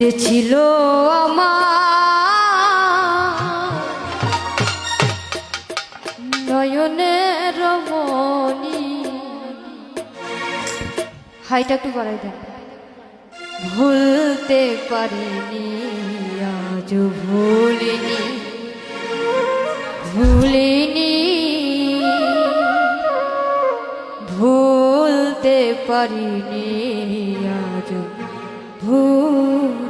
যে ছিল আমার নয়নের হাইটা একটু বাড়াই দেন। ভুলতে পারিনি আজ ভুলিনি ভুলিনি। ভুলতে পারিনি আজ ভুল